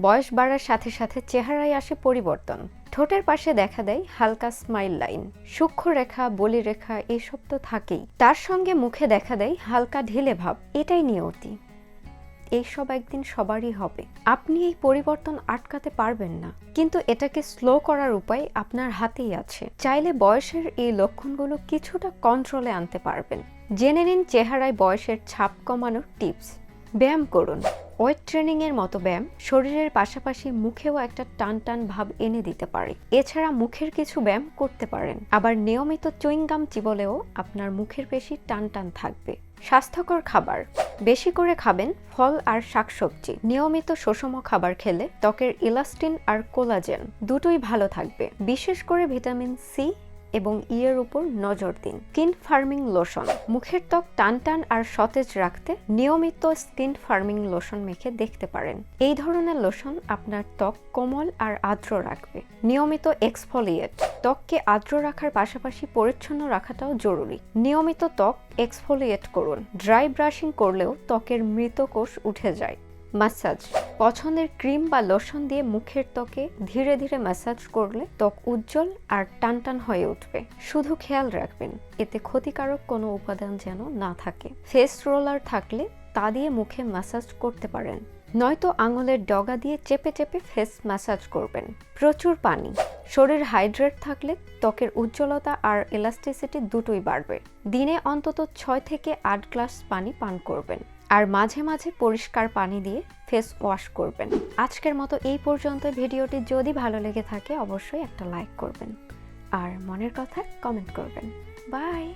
বয়স বাড়ার সাথে সাথে চেহারায় আসে পরিবর্তন। ঠোঁটের পাশে দেখা দেয় হালকা স্মাইল লাইন সূক্ষ্ম রেখা, বলি রেখা, এসব তো থাকেই। তার সঙ্গে মুখে দেখা দেয় হালকা ঢিলে ভাব, এটাই নিয়তি। এইসব একদিন সবারই হবে। আপনি এই পরিবর্তন আটকাতে পারবেন না। কিন্তু এটাকে স্লো করার উপায় আপনার হাতেই আছে। চাইলে বয়সের এই লক্ষণগুলো কিছুটা কন্ট্রোলে আনতে পারবেন। জেনে নিন চেহারায় বয়সের ছাপ কমানোর টিপস ব্যায়াম করুন। ওয়েট ট্রেনিং এর মতো ব্যায়াম শরীরের পাশাপাশি মুখেও একটা টান টান ভাব এনে দিতে পারে। এছাড়া মুখের কিছু ব্যায়াম করতে পারেন। আবার নিয়মিত চুইংগাম চিবলেও আপনার মুখের পেশি টান টান থাকবে। স্বাস্থ্যকর খাবার। বেশি করে খাবেন ফল আর শাকসবজি। নিয়মিত সুষম খাবার খেলে ত্বকের ইলাস্টিন আর কোলাজেন দুটোই ভালো থাকবে। বিশেষ করে ভিটামিন সি এবং ইয়ের উপর নজর দিন। Skin firming lotion. মুখের ত্বক টান টান আর সতেজ রাখতে নিয়মিত স্কিন ফার্মিং লোশন মেখে দেখতে পারেন। এই ধরনের লোশন আপনার ত্বক কোমল আর আর্দ্র রাখবে। নিয়মিত এক্সফোলিয়েট। ত্বককে আর্দ্র রাখার পাশাপাশি পরিচ্ছন্ন রাখাটাও জরুরি। নিয়মিত ত্বক এক্সফোলিয়েট করুন। ড্রাই ব্রাশিং করলেও ত্বকের মৃত কোষ উঠে যায়। ম্যাসাজ পছন্দের ক্রিম বা লোশন দিয়ে মুখের ত্বকে ধীরে ধীরে ম্যাসাজ করলে ত্বক উজ্জ্বল আর টানটান হয়ে উঠবে। শুধু খেয়াল রাখবেন, এতে ক্ষতিকারক কোনো উপাদান যেন না থাকে। ফেস রোলার থাকলে তা দিয়ে মুখে ম্যাসাজ করতে পারেন। নয়তো আঙুলের ডগা দিয়ে চেপে চেপে ফেস ম্যাসাজ করবেন। প্রচুর পানি। শরীর হাইড্রেট থাকলে ত্বকের উজ্জ্বলতা আর এলাস্টিসিটি দুটোই বাড়বে। দিনে অন্তত ছয় থেকে আট গ্লাস পানি পান করবেন। আর মাঝে মাঝে পরিষ্কার পানি দিয়ে ফেস ওয়াশ করবেন। আজকের মতো এই পর্যন্ত ভিডিওটি যদি ভালো লেগে থাকে, অবশ্যই একটা লাইক করবেন। আর মনের কথা কমেন্ট করবেন। বাই!